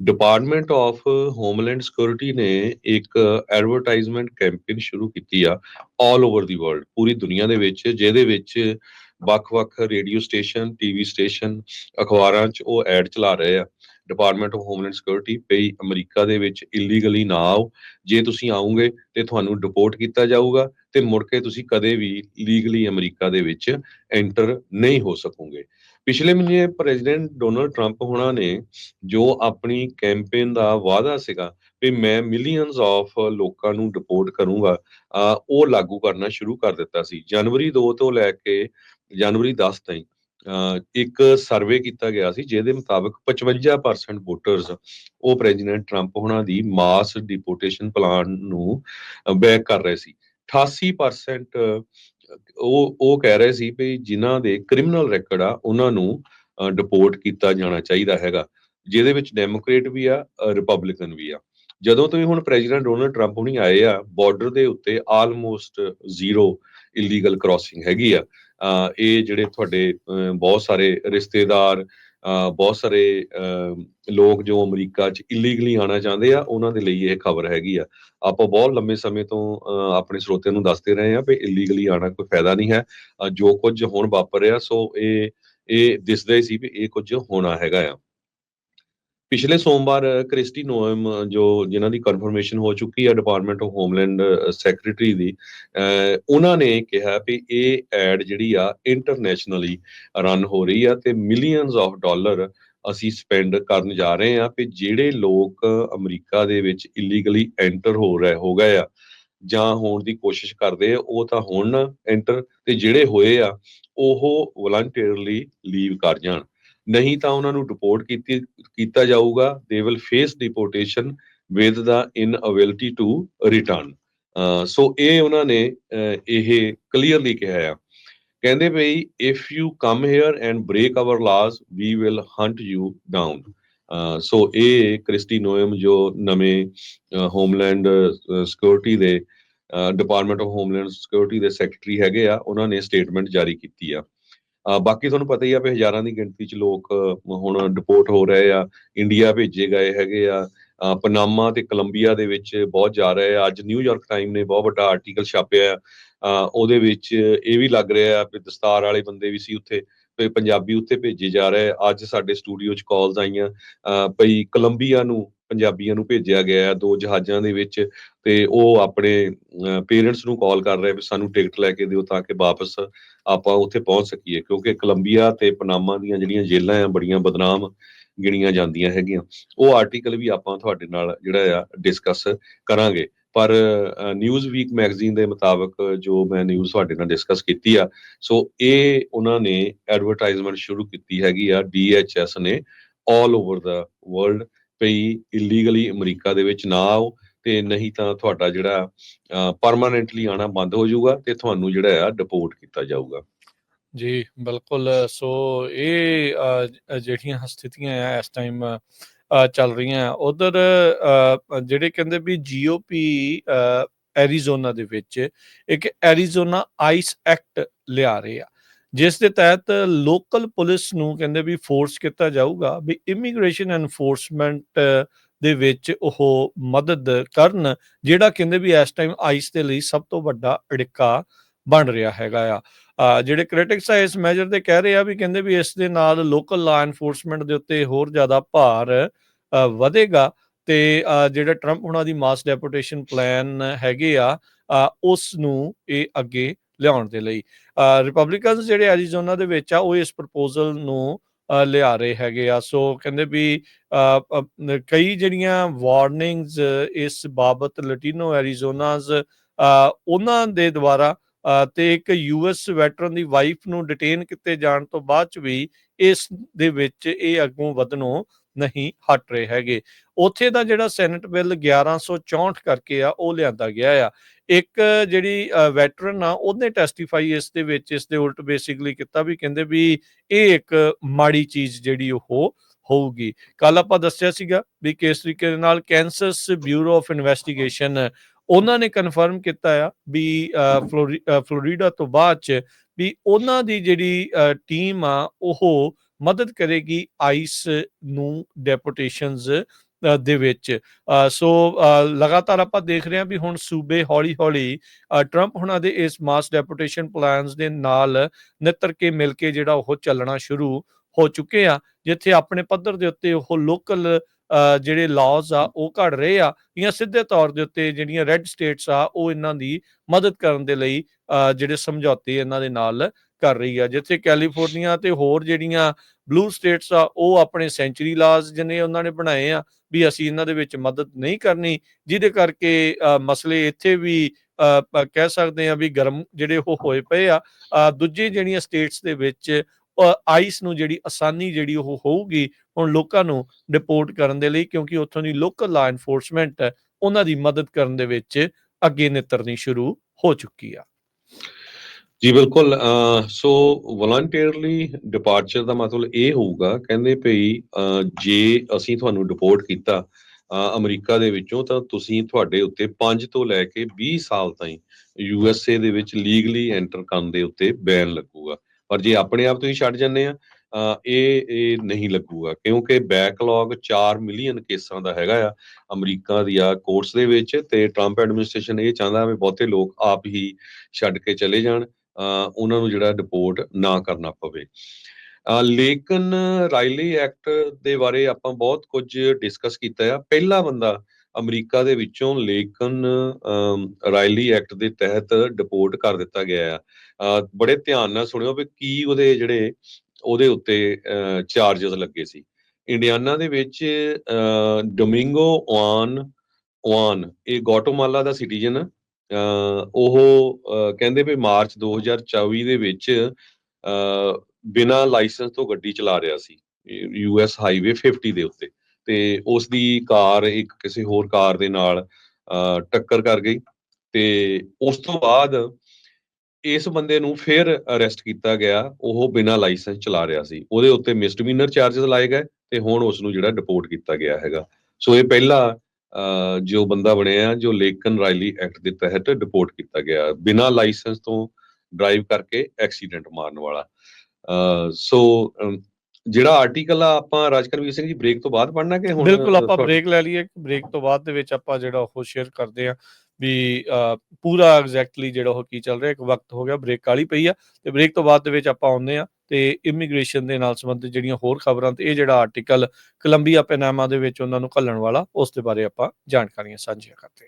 Department of homeland security ਨੇ ਇੱਕ advertisement campaign ਸ਼ੁਰੂ ਕੀਤੀ ਆ ਆਲ ਓਵਰ ਦੀ ਵਰਲਡ ਪੂਰੀ ਦੁਨੀਆ ਦੇ ਵਿੱਚ, ਜਿਹਦੇ ਵਿੱਚ ਵੱਖ-ਵੱਖ ਰੇਡੀਓ ਸਟੇਸ਼ਨ ਟੀਵੀ ਸਟੇਸ਼ਨ ਅਖਬਾਰਾਂ 'ਚ ਉਹ ਐਡ ਚਲਾ ਰਹੇ ਆ। ਡਿਪਾਰਟਮੈਂਟ ਆਫ ਹੋਮਲੈਂਡ ਸਿਕਿਉਰਿਟੀ ਪਈ ਅਮਰੀਕਾ ਦੇ ਵਿੱਚ ਇਲੀਗਲੀ ਨਾ ਆਓ। ਜੇ ਤੁਸੀਂ ਆਉਂਗੇ ਤੇ ਤੁਹਾਨੂੰ ਡਿਪੋਰਟ ਕੀਤਾ ਜਾਊਗਾ ਤੇ ਮੁੜ ਕੇ ਤੁਸੀਂ ਕਦੇ ਵੀ ਲੀਗਲੀ ਅਮਰੀਕਾ ਦੇ ਵਿੱਚ ਐਂਟਰ ਨਹੀਂ ਹੋ ਸਕੋਗੇ। ਪਿਛਲੇ ਮਹੀਨੇ ਪ੍ਰੈਜ਼ੀਡੈਂਟ ਡੋਨਲਡ ਟਰੰਪ ਹੋਣਾ ਨੇ ਜੋ ਆਪਣੀ ਕੈਂਪੇਨ ਦਾ ਵਾਅਦਾ ਸੀਗਾ ਵੀ ਮੈਂ ਮਿਲੀਅਨਸ ਆਫ ਲੋਕਾਂ ਨੂੰ ਡਿਪੋਰਟ ਕਰੂੰਗਾ ਉਹ ਲਾਗੂ ਕਰਨਾ ਸ਼ੁਰੂ ਕਰ ਦਿੱਤਾ ਸੀ। ਜਨਵਰੀ 2 ਤੋਂ ਲੈ ਕੇ ਜਨਵਰੀ 10 ਤਾਈਂ ਇੱਕ ਸਰਵੇ ਕੀਤਾ ਗਿਆ ਸੀ ਜਿਹਦੇ ਮੁਤਾਬਕ 55% ਵੋਟਰਸ ਉਹ ਪ੍ਰੈਜ਼ੀਡੈਂਟ ਟਰੰਪ ਹੋਣਾ ਦੀ ਮਾਸ ਡਿਪੋਰਟੇਸ਼ਨ ਪਲਾਨ ਨੂੰ ਬੈਕ ਕਰ ਰਹੇ ਸੀ। 88% ਉਹ ਉਹ ਕਹਿ ਰਹੇ ਸੀ ਵੀ ਜਿਨ੍ਹਾਂ ਦੇ ਕ੍ਰਿਮੀਨਲ ਰੈਕੋਰਡ ਆ, ਉਹਨਾਂ ਨੂੰ ਡਿਪੋਰਟ ਕੀਤਾ ਜਾਣਾ ਚਾਹੀਦਾ ਹੈਗਾ, ਜਿਹਦੇ ਵਿੱਚ ਡੈਮੋਕ੍ਰੇਟ ਵੀ ਆ ਰਿਪਬਲਿਕਨ ਵੀ ਆ। ਜਦੋਂ ਤੋਂ ਹੀ ਹੁਣ ਪ੍ਰੈਜ਼ੀਡੈਂਟ ਡੋਨਲਡ ਟਰੰਪ ਹੁਣੀ ਆਏ ਆ ਬਾਰਡਰ ਦੇ ਉੱਤੇ ਆਲਮੋਸਟ ਜ਼ੀਰੋ ਇਲੀਗਲ ਕ੍ਰਾਸਿੰਗ ਹੈਗੀ ਆ। ਇਹ ਜਿਹੜੇ ਤੁਹਾਡੇ ਬਹੁਤ ਸਾਰੇ ਰਿਸ਼ਤੇਦਾਰ ਬਹੁਤ ਸਾਰੇ, ਅਹ ਲੋਕ ਜੋ ਅਮਰੀਕਾ 'ਚ ਇਲੀਗਲੀ ਆਣਾ ਚਾਹੁੰਦੇ ਆ, ਉਹਨਾਂ ਦੇ ਲਈ ਇਹ ਖਬਰ ਹੈਗੀ ਆ। ਆਪਾਂ ਬਹੁਤ ਲੰਮੇ ਸਮੇਂ ਤੋਂ ਆਪਣੇ ਸਰੋਤਿਆਂ ਨੂੰ ਦੱਸਦੇ ਰਹੇ ਆ ਵੀ ਇਲੀਗਲੀ ਆਣਾ ਕੋਈ ਫਾਇਦਾ ਨਹੀਂ ਹੈ। ਜੋ ਕੁਝ ਹੁਣ ਵਾਪਰ ਰਿਹਾ ਸੋ ਇਹ ਇਹ ਦਿਸਦਾ ਹੀ ਸੀ ਵੀ ਇਹ ਕੁਝ ਹੋਣਾ ਹੈਗਾ ਆ। ਪਿਛਲੇ ਸੋਮਵਾਰ ਕ੍ਰਿਸਟੀ ਨੋਇਮ ਜੋ ਜਿਨ੍ਹਾਂ ਦੀ ਕਨਫਰਮੇਸ਼ਨ ਹੋ ਚੁੱਕੀ ਹੈ ਡਿਪਾਰਟਮੈਂਟ ਆਫ ਹੋਮਲੈਂਡ ਸੈਕਟਰੀ ਦੀ ਉਹਨਾਂ ਨੇ ਕਿਹਾ ਵੀ ਇਹ ਐਡ ਜਿਹੜੀ ਆ ਇੰਟਰਨੈਸ਼ਨਲੀ ਰਨ ਹੋ ਰਹੀ ਆ ਤੇ ਮਿਲੀਅਨਸ ਆਫ ਡਾਲਰ ਅਸੀਂ ਸਪੈਂਡ ਕਰਨ ਜਾ ਰਹੇ ਆ ਵੀ ਜਿਹੜੇ ਲੋਕ ਅਮਰੀਕਾ ਦੇ ਵਿੱਚ ਇਲੀਗਲੀ ਐਂਟਰ ਹੋ ਰਹੇ, ਹੋ ਗਏ ਆ ਜਾਂ ਹੋਣ ਦੀ ਕੋਸ਼ਿਸ਼ ਕਰਦੇ ਆ, ਉਹ ਤਾਂ ਹੁਣ ਨਾ ਐਂਟਰ ਤੇ ਜਿਹੜੇ ਹੋਏ ਆ, ਉਹ ਵਲੰਟੀਅਰਲੀ ਲੀਵ ਕਰ ਜਾਣ। ਨਹੀਂ ਤਾਂ ਉਹਨਾਂ ਨੂੰ ਡਿਪੋਰਟ ਕੀਤੀ, ਕੀਤਾ ਜਾਊਗਾ। They will face deportation with the inability to return so ਇਹ ਉਹਨਾਂ ਨੇ ਇਹ ਕਲੀਅਰਲੀ ਕਿਹਾ ਆ। ਕਹਿੰਦੇ ਭਈ if you come here and break our laws we will hunt you down so ਇਹ ਕ੍ਰਿਸਟੀ ਨੋਇਮ ਜੋ ਨਵੇਂ ਹੋਮਲੈਂਡ ਸਿਕਿਉਰਿਟੀ ਦੇ ਡਿਪਾਰਟਮੈਂਟ ਆਫ ਹੋਮਲੈਂਡ ਸਿਕਿਉਰਿਟੀ ਦੇ ਸੈਕਟਰੀ ਹੈਗੇ ਆ, ਉਹਨਾਂ ਨੇ ਸਟੇਟਮੈਂਟ ਜਾਰੀ ਕੀਤੀ ਆ। ਬਾਕੀ ਤੁਹਾਨੂੰ ਪਤਾ ਹੀ ਆ ਵੀ ਹਜ਼ਾਰਾਂ ਦੀ ਗਿਣਤੀ 'ਚ ਲੋਕ ਹੁਣ ਡਿਪੋਰਟ ਹੋ ਰਹੇ ਆ ਇੰਡੀਆ ਭੇਜੇ ਗਏ ਹੈਗੇ ਆ ਪਨਾਮਾ ਤੇ ਕੋਲੰਬੀਆ ਦੇ ਵਿੱਚ ਬਹੁਤ ਜਾ ਰਹੇ ਆ ਅੱਜ ਨਿਊਯਾਰਕ ਟਾਈਮ ਨੇ ਬਹੁਤ ਵੱਡਾ ਆਰਟੀਕਲ ਛਾਪਿਆ ਆ ਉਹਦੇ ਵਿੱਚ ਇਹ ਵੀ ਲੱਗ ਰਿਹਾ ਆ ਵੀ ਦਸਤਾਰ ਵਾਲੇ ਬੰਦੇ ਵੀ ਸੀ ਉੱਥੇ ਤੇ ਪੰਜਾਬੀ ਉੱਥੇ ਭੇਜੇ ਜਾ ਰਹੇ ਅੱਜ ਸਾਡੇ ਸਟੂਡੀਓ 'ਚ ਕਾਲਸ ਆਈਆਂ ਅਹ, ਭਈ ਕੋਲੰਬੀਆ ਨੂੰ ਪੰਜਾਬੀਆਂ ਨੂੰ ਭੇਜਿਆ ਗਿਆ ਆ ਦੋ ਜਹਾਜ਼ਾਂ ਦੇ ਵਿੱਚ ਤੇ ਉਹ ਆਪਣੇ ਪੇਰੈਂਟਸ ਨੂੰ ਕਾਲ ਕਰ ਰਹੇ ਵੀ ਸਾਨੂੰ ਟਿਕਟ ਲੈ ਕੇ ਦਿਓ ਤਾਂ ਕਿ ਵਾਪਸ ਆਪਾਂ ਉੱਥੇ ਪਹੁੰਚ ਸਕੀਏ, ਕਿਉਂਕਿ ਕੋਲੰਬੀਆ ਤੇ ਪਨਾਮਾ ਦੀਆਂ ਜਿਹੜੀਆਂ ਜੇਲ੍ਹਾਂ ਆ, ਬੜੀਆਂ ਬਦਨਾਮ ਗਿਣੀਆਂ ਜਾਂਦੀਆਂ ਹੈਗੀਆਂ। ਉਹ ਆਰਟੀਕਲ ਵੀ ਆਪਾਂ ਤੁਹਾਡੇ ਨਾਲ ਜਿਹੜਾ ਆ ਡਿਸਕਸ ਕਰਾਂਗੇ। ਪਰ ਨਿਊਜ਼ ਵੀਕ ਮੈਗਜ਼ੀਨ ਦੇ ਮੁਤਾਬਕ ਜੋ ਮੈਂ ਨਿਊਜ਼ ਤੁਹਾਡੇ ਨਾਲ ਡਿਸਕਸ ਕੀਤੀ ਆ, ਸੋ ਇਹ ਉਹਨਾਂ ਨੇ ਐਡਵਰਟਾਈਜ਼ਮੈਂਟ ਸ਼ੁਰੂ ਕੀਤੀ ਹੈਗੀ ਆ ਡੀਐਚਐਸ ਨੇ ਆਲ ਓਵਰ ਦਾ ਵਰਲਡ ਪਈ ਇਲੀਗਲੀ ਅਮਰੀਕਾ ਦੇ ਵਿੱਚ ਨਾ ਆਓ ਤੇ ਨਹੀਂ ਤਾਂ ਤੁਹਾਡਾ ਜਿਹੜਾ ਪਰਮਾਨੈਂਟਲੀ ਆਣਾ ਬੰਦ ਹੋ ਜਾਊਗਾ ਤੇ ਤੁਹਾਨੂੰ ਜਿਹੜਾ ਆ ਡਿਪੋਰਟ ਕੀਤਾ ਜਾਊਗਾ। ਜੀ, ਬਿਲਕੁਲ। ਸੋ ਇਹ ਜਿਹੜੀਆਂ ਸਥਿਤੀਆਂ ਆ ਇਸ ਟਾਈਮ ਚੱਲ ਰਹੀਆਂ ਉਧਰ ਜਿਹੜੇ ਕਹਿੰਦੇ ਵੀ ਜੀਓਪੀ ਐਰੀਜ਼ੋਨਾ ਦੇ ਵਿੱਚ ਇੱਕ ਐਰੀਜ਼ੋਨਾ ਆਈਸ ਐਕਟ ਲਿਆ ਰਹੇ ਆ। ਜਿਸ ਦੇ ਤਹਿਤ ਲੋਕਲ ਪੁਲਿਸ ਨੂੰ ਕਹਿੰਦੇ ਵੀ ਫੋਰਸ ਕੀਤਾ ਜਾਊਗਾ, ਵੀ ਇਮੀਗ੍ਰੇਸ਼ਨ ਐਨਫੋਰਸਮੈਂਟ ਦੇ ਵਿੱਚ ਉਹ ਮਦਦ ਕਰਨ, ਜਿਹੜਾ ਕਹਿੰਦੇ ਵੀ ਇਸ ਟਾਈਮ ਆਈਸ ਦੇ ਲਈ ਸਭ ਤੋਂ ਵੱਡਾ ਅੜਿੱਕਾ ਬਣ ਰਿਹਾ ਹੈਗਾ ਆ। ਜਿਹੜੇ ਕ੍ਰਿਟਿਕਸ ਆ ਇਸ ਮੈਜਰ ਦੇ ਕਹਿ ਰਹੇ ਆ ਵੀ ਕਹਿੰਦੇ ਵੀ ਇਸ ਦੇ ਨਾਲ ਲੋਕਲ ਲਾ ਐਨਫੋਰਸਮੈਂਟ ਦੇ ਉੱਤੇ ਹੋਰ ਜ਼ਿਆਦਾ ਭਾਰ ਵਧੇਗਾ ਤੇ ਜਿਹੜਾ ਟਰੰਪ ਉਹਨਾਂ ਦੀ ਮਾਸ ਡੈਪੂਟੇਸ਼ਨ ਪਲਾਨ ਹੈਗੇ ਆ ਉਸ ਨੂੰ ਇਹ ਅੱਗੇ ਲਿਆਉਣ ਦੇ ਲਈ। ਰਿਪਬਲਿਕਨਸ ਜਿਹੜੇ ਐਰੀਜ਼ੋਨਾ ਦੇ ਵਿੱਚ ਆ, ਉਹ ਇਸ ਪ੍ਰਪੋਜ਼ਲ ਨੂੰ ਲਿਆ ਰਹੇ ਹੈਗੇ ਆ। ਸੋ ਕਹਿੰਦੇ ਵੀ ਕਈ ਜਿਹੜੀਆਂ ਵਾਰਨਿੰਗਸ ਇਸ ਬਾਬਤ ਲਟੀਨੋ ਐਰੀਜ਼ੋਨਾਸ ਉਹਨਾਂ ਦੇ ਦੁਆਰਾ ਤੇ ਇੱਕ ਯੂਐਸ ਵੈਟਰਨ ਦੀ ਵਾਈਫ ਨੂੰ ਡਿਟੇਨ ਕੀਤੇ ਜਾਣ ਤੋਂ ਬਾਅਦ ਚ ਵੀ ਇਸ ਦੇ ਵਿੱਚ ਇਹ ਅੱਗੋਂ ਵਧਣੋਂ ਨਹੀਂ ਹਟ ਰਹੇ ਹੈਗੇ। ਉੱਥੇ ਦਾ ਜਿਹੜਾ ਸੈਨੇਟ ਬਿੱਲ 1164 ਕਰਕੇ ਆ, ਉਹ ਲਿਆਂਦਾ ਗਿਆ ਆ। ਇੱਕ ਜਿਹੜੀ ਵੈਟਰਨ ਆ, ਉਹਨੇ ਟੈਸਟੀਫਾਈ ਇਸ ਦੇ ਵਿੱਚ, ਇਸ ਦੇ ਉਲਟ ਬੇਸਿਕਲੀ ਕੀਤਾ ਵੀ ਕਹਿੰਦੇ ਵੀ ਇਹ ਇੱਕ ਮਾੜੀ ਚੀਜ਼ ਜਿਹੜੀ ਉਹ ਹੋਊਗੀ। ਕੱਲ ਆਪਾਂ ਦੱਸਿਆ ਸੀਗਾ ਵੀ ਕਿਸ ਤਰੀਕੇ ਦੇ ਨਾਲ ਕੈਂਸਸ ਬਿਊਰੋ ਆਫ ਇਨਵੈਸਟੀਗੇਸ਼ਨ ਉਹਨਾਂ ਨੇ ਕਨਫਰਮ ਕੀਤਾ ਆ ਵੀ ਫਲੋਰੀ- ਫਲੋਰੀਡਾ ਤੋਂ ਬਾਅਦ ਚ ਵੀ ਉਹਨਾਂ ਦੀ ਜਿਹੜੀ ਟੀਮ ਆ, ਉਹ ਮਦਦ ਕਰੇਗੀ ਆਈਸ ਨੂੰ ਡੈਪੂਟੇਸ਼ਨਸ ਦੇ ਵਿੱਚ। ਸੋ ਲਗਾਤਾਰ ਆਪਾਂ ਦੇਖ ਰਹੇ ਹਾਂ ਵੀ ਹੁਣ ਸੂਬੇ ਹੌਲੀ-ਹੌਲੀ ਟਰੰਪ ਹੁਣਾਂ ਦੇ ਇਸ ਮਾਸ ਡੈਪੂਟੇਸ਼ਨ ਪਲਾਨਸ ਦੇ ਨਾਲ ਨਿੱਤਰ ਕੇ ਮਿਲ ਕੇ ਜਿਹੜਾ ਉਹ ਚੱਲਣਾ ਸ਼ੁਰੂ ਹੋ ਚੁੱਕੇ ਆ, ਜਿੱਥੇ ਆਪਣੇ ਪੱਧਰ ਦੇ ਉੱਤੇ ਉਹ ਲੋਕਲ ਜਿਹੜੇ ਲਾਜ਼ ਆ ਉਹ ਘੜ ਰਹੇ ਆ ਜਾਂ ਸਿੱਧੇ ਤੌਰ ਦੇ ਉੱਤੇ ਜਿਹੜੀਆਂ ਰੈੱਡ ਸਟੇਟਸ ਆ ਉਹ ਇਹਨਾਂ ਦੀ ਮਦਦ ਕਰਨ ਦੇ ਲਈ ਅ, ਜਿਹੜੇ ਸਮਝੌਤੇ ਇਹਨਾਂ ਦੇ ਨਾਲ ਕਰ ਰਹੀ ਆ। ਜਿੱਥੇ ਕੈਲੀਫੋਰਨੀਆ ਤੇ ਹੋਰ ਜਿਹੜੀਆਂ ਬਲੂ ਸਟੇਟਸ ਆ ਉਹ ਆਪਣੇ ਸੈਂਚਰੀ ਲਾਜ਼ ਜਿਹਨੇ ਉਹਨਾਂ ਨੇ ਬਣਾਏ ਆ ਵੀ ਅਸੀਂ ਇਹਨਾਂ ਦੇ ਵਿੱਚ ਮਦਦ ਨਹੀਂ ਕਰਨੀ ਜਿਹਦੇ ਕਰਕੇ ਅ, ਮਸਲੇ ਇੱਥੇ ਵੀ ਅ, ਕਹਿ ਸਕਦੇ ਆ ਵੀ ਗਰਮ ਜਿਹੜੇ ਉਹ ਹੋਏ ਪਏ ਆ। ਅ, ਦੂਜੀ ਜਿਹੜੀਆਂ ਸਟੇਟਸ ਦੇ ਵਿੱਚ ਆਈਸ ਨੂੰ ਜਿਹੜੀ ਆਸਾਨੀ ਜਿਹੜੀ ਉਹ ਹੋਊਗੀ, ਹੁਣ ਲੋਕਾਂ ਨੂੰ ਡਿਪੋਰਟ ਕਰਨ ਦੇ ਲਈ, ਕਿਉਂਕਿ ਉੱਥੋਂ ਦੀ ਲੋਕਲ ਲਾ ਐਨਫੋਰਸਮੈਂਟ ਉਹਨਾਂ ਦੀ ਮਦਦ ਕਰਨ ਦੇ ਵਿੱਚ ਅੱਗੇ ਨਿਤਰਨੀ ਸ਼ੁਰੂ ਹੋ ਚੁੱਕੀ ਆ। ਜੀ, ਬਿਲਕੁਲ ਸੋ ਵਲੰਟੀਅਰਲੀ ਡਿਪਾਰਚਰ ਦਾ ਮਤਲਬ ਇਹ ਹੋਊਗਾ, ਕਹਿੰਦੇ ਭਈ, ਅਹ, ਜੇ ਅਸੀਂ ਤੁਹਾਨੂੰ ਡਿਪੋਰਟ ਕੀਤਾ, ਅਹ, ਅਮਰੀਕਾ ਦੇ ਵਿੱਚੋਂ, ਤਾਂ ਤੁਸੀਂ ਤੁਹਾਡੇ ਉੱਤੇ 5 ਤੋਂ ਲੈ ਕੇ 20 ਸਾਲ ਤਾਈਂ ਯੂ ਐਸ ਏ ਦੇ ਵਿੱਚ ਲੀਗਲੀ ਐਂਟਰ ਕਰਨ ਦੇ ਉੱਤੇ ਬੈਨ ਲੱਗੂਗਾ। ਪਰ ਜੇ ਆਪਣੇ ਆਪ ਤੁਸੀਂ ਛੱਡ ਜੰਨੇ ਆ ਇਹ ਇਹ ਨਹੀਂ ਲੱਗੂਗਾ, ਕਿਉਂਕਿ ਬੈਕਲੌਗ 4 ਮਿਲੀਅਨ ਕੇਸਾਂ ਦਾ ਹੈਗਾ ਆ, ਅਮਰੀਕਾ ਦੀ ਆ ਕੋਰਸ ਦੇ ਵਿੱਚ ਤੇ ਟਰੰਪ ਐਡਮਿਨਿਸਟ੍ਰੇਸ਼ਨ ਇਹ ਚਾਹੁੰਦਾ ਵੀ ਬਹੁਤੇ ਲੋਕ ਆਪ ਹੀ ਛੱਡ ਕੇ ਚਲੇ ਜਾਣ, ਅਹ ਉਹਨਾਂ ਨੂੰ ਜਿਹੜਾ ਡਿਪੋਰਟ ਨਾ ਕਰਨਾ ਪਵੇ। ਲੇਕਿਨ ਰਾਈਲੀ ਐਕਟ ਦੇ ਬਾਰੇ ਆਪਾਂ ਬਹੁਤ ਕੁਝ ਡਿਸਕਸ ਕੀਤਾ ਆ। ਪਹਿਲਾ ਬੰਦਾ ਅਮਰੀਕਾ ਦੇ ਵਿੱਚੋਂ ਲੇਕਿਨ ਰਾਇਲੀ ਐਕਟ ਦੇ ਤਹਿਤ ਡਿਪੋਰਟ ਕਰ ਦਿੱਤਾ ਗਿਆ ਆ। ਬੜੇ ਧਿਆਨ ਨਾਲ ਸੁਣਿਓ ਵੀ ਕੀ ਉਹਦੇ ਜਿਹੜੇ, ਉਹਦੇ ਉੱਤੇ ਚਾਰजेस ਲੱਗੇ ਸੀ। ਇੰਡੀਆਨਾ ਦੇ ਵਿੱਚ ਡੋਮਿੰਗੋ ਓਆਨ ਓਆਨ ਇਹ ਗੋਟੋਮਾਲਾ ਦਾ ਸਿਟੀਜ਼ਨ ਉਹ ਕਹਿੰਦੇ ਵੀ ਮਾਰਚ 2024 ਦੇ ਵਿੱਚ ਅਹ ਬਿਨਾਂ ਲਾਇਸੈਂਸ ਤੋਂ ਗੱਡੀ ਚਲਾ ਰਿਹਾ ਸੀ ਯੂਐਸ ਹਾਈਵੇ 50 ਦੇ ਉੱਤੇ। ਤੇ ਉਸ ਦੀ ਕਾਰ ਇੱਕ ਕਿਸੇ ਹੋਰ ਕਾਰ ਦੇ ਨਾਲ ਟੱਕਰ ਕਰ ਗਈ ਤੇ ਉਸ ਤੋਂ ਬਾਅਦ ਇਸ ਬੰਦੇ ਨੂੰ ਫਿਰ ਅਰੈਸਟ ਕੀਤਾ ਗਿਆ, ਉਹ ਬਿਨਾਂ ਲਾਇਸੈਂਸ ਚਲਾ ਰਿਹਾ ਸੀ। ਉਹਦੇ ਉੱਤੇ ਮਿਸਡਮੀਨਰ ਚਾਰजेस ਲਾਏ ਗਏ ਤੇ ਹੁਣ ਉਸ ਨੂੰ ਜਿਹੜਾ ਡਿਪੋਰਟ ਕੀਤਾ ਗਿਆ ਹੈਗਾ। ਸੋ ਇਹ ਪਹਿਲਾ, ਅਹ, ਜੋ ਬੰਦਾ ਬਣਿਆ, ਜੋ ਲੇਕਨ ਰਾਈਲੀ ਐਕਟ ਦੇ ਤਹਿਤ ਡਿਪੋਰਟ ਕੀਤਾ ਗਿਆ, ਬਿਨਾਂ ਲਾਇਸੈਂਸ ਤੋਂ ਡਰਾਈਵ ਕਰਕੇ ਐਕਸੀਡੈਂਟ ਮਾਰਨ ਵਾਲਾ। ਅਹ, ਸੋ ਜਿਹੜਾ ਆਰਟੀਕਲ ਆ ਆਪਾਂ ਰਾਜਕਰਵੀਰ ਸਿੰਘ ਜੀ ਬ੍ਰੇਕ ਤੋਂ ਬਾਅਦ ਪੜਨਾ ਕਿ ਹੁਣ ਬਿਲਕੁਲ ਆਪਾਂ ਬ੍ਰੇਕ ਲੈ ਲਈਏ। ਬ੍ਰੇਕ ਤੋਂ ਬਾਅਦ ਦੇ ਵਿੱਚ ਆਪਾਂ ਜਿਹੜਾ ਉਹ ਸ਼ੇਅਰ ਕਰਦੇ ਆ ਵੀ ਪੂਰਾ ਐਗਜ਼ੈਕਟਲੀ ਜਿਹੜਾ ਉਹ ਕੀ ਚੱਲ ਰਿਹਾ ਇੱਕ ਵਕਤ ਹੋ ਗਿਆ ਬ੍ਰੇਕ ਕਾਲੀ ਪਈ ਆ। ਤੇ ਬ੍ਰੇਕ ਤੋਂ ਬਾਅਦ ਦੇ ਵਿੱਚ ਆਪਾਂ ਆਉਂਦੇ ਆ ਤੇ ਇਮੀਗ੍ਰੇਸ਼ਨ ਦੇ ਨਾਲ ਸੰਬੰਧਿਤ ਜਿਹੜੀਆਂ ਹੋਰ ਖਬਰਾਂ ਤੇ ਇਹ ਜਿਹੜਾ ਆਰਟੀਕਲ ਕੋਲੰਬੀਆ ਪੈਨਾਮਾ ਦੇ ਵਿੱਚ ਉਹਨਾਂ ਨੂੰ ਘੱਲਣ ਵਾਲਾ ਉਸ ਦੇ ਬਾਰੇ ਆਪਾਂ ਜਾਣਕਾਰੀਆਂ ਸਾਂਝੀਆਂ ਕਰਦੇ ਹਾਂ।